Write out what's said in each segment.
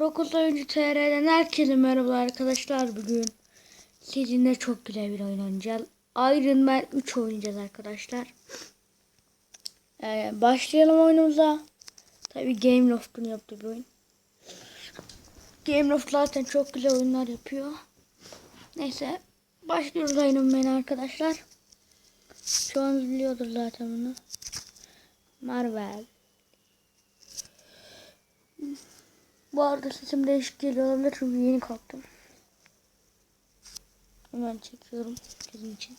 Prokuz Oyuncu TR'den herkese merhaba arkadaşlar. Bugün sizinle çok güzel bir oyun oynayacağız. Iron Man 3 oynayacağız arkadaşlar. Ee, başlayalım oyunumuza. Tabi Game Loft'un yaptığı bir oyun. Game Loft zaten çok güzel oyunlar yapıyor. Neyse başlıyoruz Iron Man'e arkadaşlar. Çoğunuz biliyordur zaten bunu. Marvel. Bu arada sesim değişik geliyor olabilir çünkü yeni kalktım. Hemen çekiyorum sizin için.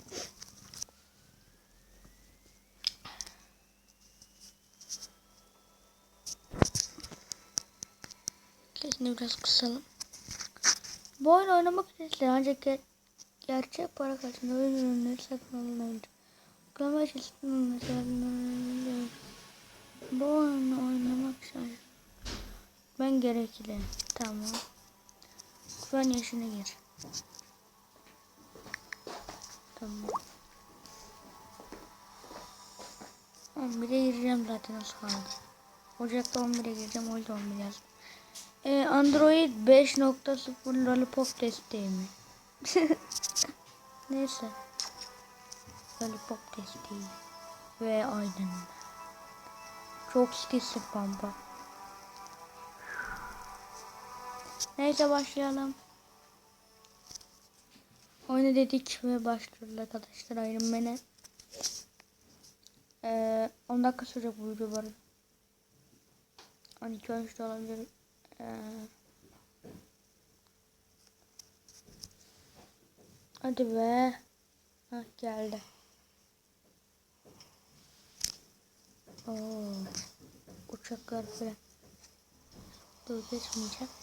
Sesini biraz kısalım. Bu oyunu oynamak istedim ancak ger gerçek para karşılığında oyun ürünleri satın alınabilir. Uygulama açısından mesela bu oyunu oynamak için ben gerekli. Tamam. Lütfen yaşına gir. Tamam. 11'e gireceğim zaten az kaldı. Ocak'ta 11'e gireceğim. O yüzden 11 yazdım. Ee, Android 5.0 Lollipop desteği mi? Neyse. Lollipop desteği. Ve aydın. Çok stilsiz pampa. Neyse başlayalım. Oyunu dedik ve başlıyoruz arkadaşlar Iron Man'e. Ee, 10 dakika sürecek bu video arada. 12 13 de olabilir. Ee, hadi be. Hah geldi. Oo, uçaklar falan. Dur geçmeyeceğim.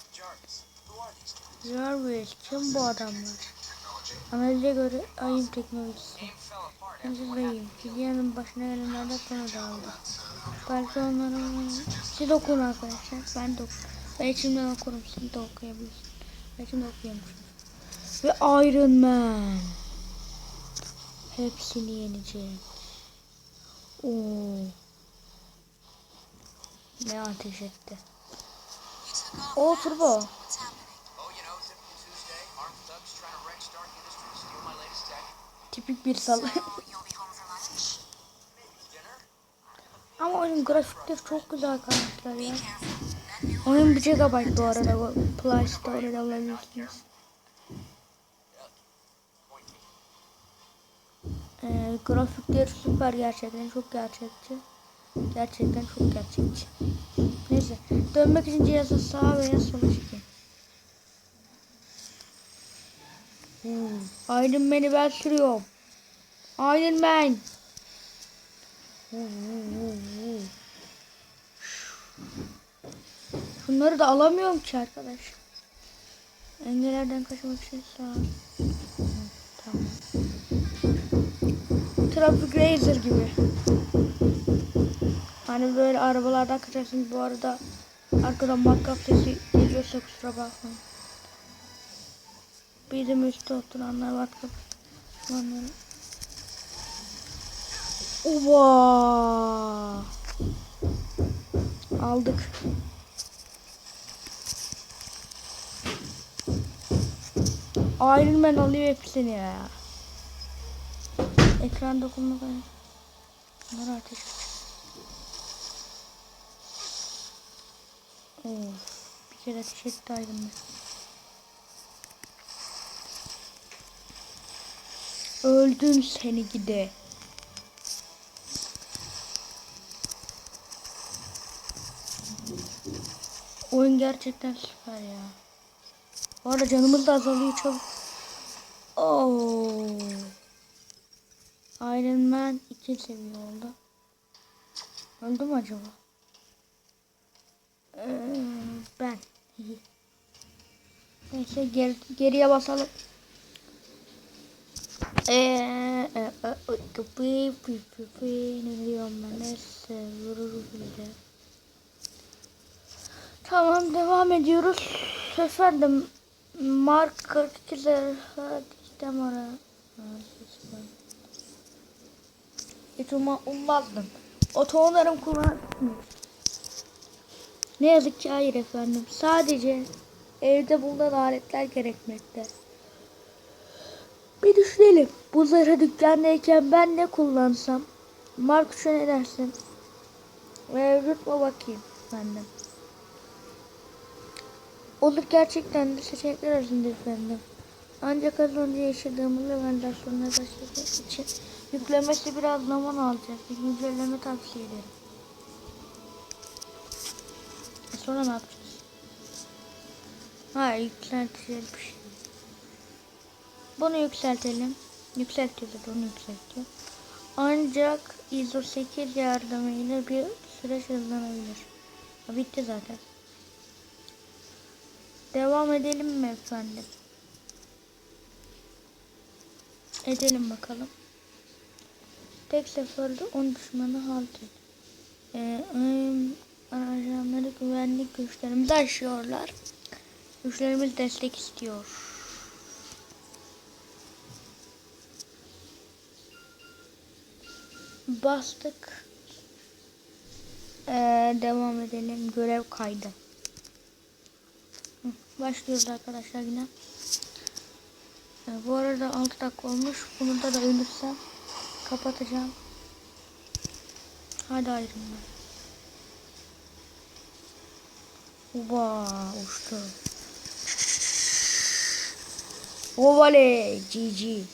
Jarvis kim bu adamlar? Analize göre ayın teknolojisi. Bey'im. Gideon'un başına gelenlerden sonra dağıldı. Belki onların... Siz okuyun arkadaşlar. Ben de okurum. Ben içimden okurum. Siz de okuyabilirsiniz. Ben içimden okuyormuşum. Ve Iron Man. Hepsini yenecek. Oo. Ne ateş etti. O turbo. Tipik bir? Dinner? Ama oyunun grafikleri çok güzel arkadaşlar ya. Oyun 1 GB bu arada. Play Store'da alabilirsiniz. Ee, grafikleri süper gerçekten çok gerçekçi. Gerçekten çok gerçekçi. Neyse dönmek için cihazı sağa veya sola çekin. Hmm. Iron Man'i ben sürüyorum. Iron Man. Bunları da alamıyorum ki arkadaş. Engellerden kaçmak için sağ. Hı, Tamam. Traffic Racer gibi. Hani böyle arabalardan kaçarsın bu arada arkadan matkap sesi geliyorsa kusura bakmayın. Bizim üstte oturanlar matkap. Uva. Aldık. Iron Man alıyor hepsini ya. Ekran dokunmak Bunlar ateş Of. Bir kere Iron Man. Öldün seni gide. Oyun gerçekten süper ya. Bu arada canımız da azalıyor çabuk. Oo. Iron Man 2 seviye oldu. Öldü mü acaba? Ben. Neyse geri, geriye basalım. Eee, e, e, e, ne diyorum ben neyse vururuz. Tamam devam ediyoruz. Efendim Mark 42'ler hadi gittim oraya. Hiç umma, ummazdım. Otoğunlarım kullan. Ne yazık ki hayır efendim. Sadece evde bulunan aletler gerekmekte. Bir düşünelim. Bu zırhı dükkandayken ben ne kullansam? Mark üçe ne dersin? Mevcut mu bakayım efendim. Olur gerçekten de seçenekler arasında efendim. Ancak az önce yaşadığımız organizasyonlara başladığı için yüklemesi biraz zaman alacak. Bir güncelleme tavsiye ederim. Sonra ne yapacağız? Ha yükselteceğiz bir şey. Bunu yükseltelim. Yükseltiyor onu yükseltiyor. Ancak ISO 8 yardımıyla bir süreç hızlanabilir. Bitti zaten. Devam edelim mi efendim? Edelim bakalım. Tek seferde 10 düşmanı halt et. Ee, ajanları güvenlik güçlerimizi aşıyorlar. Güçlerimiz destek istiyor. Bastık. Ee, devam edelim. Görev kaydı. Başlıyoruz arkadaşlar yine. Ee, bu arada 6 dakika olmuş. Bunu da da ölürsem kapatacağım. Hadi ayrılma. Oba uçtu. Ovale GG.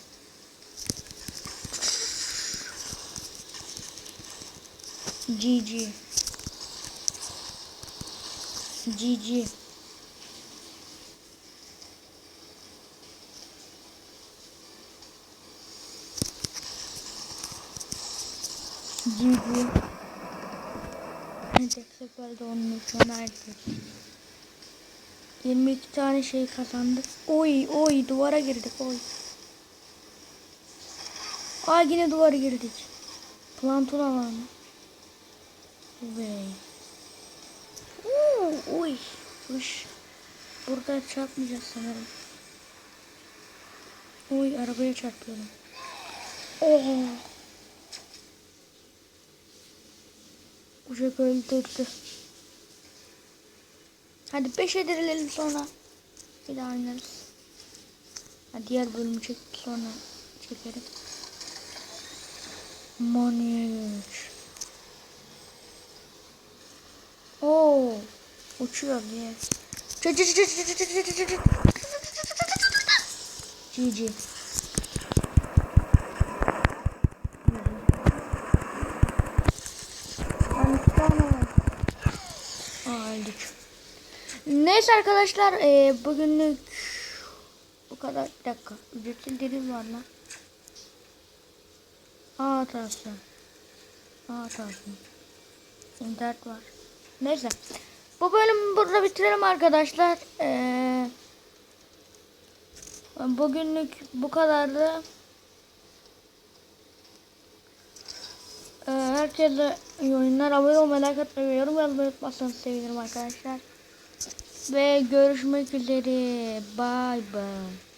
GG. GG. GG. Tek seferde sonra herkes. 22 tane şey kazandık. Oy oy duvara girdik oy. Aa yine duvara girdik. Planton alanı. Ve. Oo, oy. Uş. Burada çarpmayacağız sanırım. Oy arabaya çarpıyorum. Oo. Uçak öldürdü. Hadi 5 edirelim sonra. Bir daha oynarız. Ha, diğer bölümü çek sonra çekerim. Manyak. Oo, uçuyor diye. GG. Ben iki tane var. Aa öldük. Neyse arkadaşlar eee, bugünlük bu kadar. Bir dakika. Ücretli delil var lan. Aa hatası. Aa hatası. İnternet var. Neyse. Bu bölümü burada bitirelim arkadaşlar. Eee bugünlük bu kadardı. Ee, herkese iyi oyunlar. Abone olmayı, like atmayı yorum yazmayı unutmazsanız sevinirim arkadaşlar. Ve görüşmek üzere. Bye bye.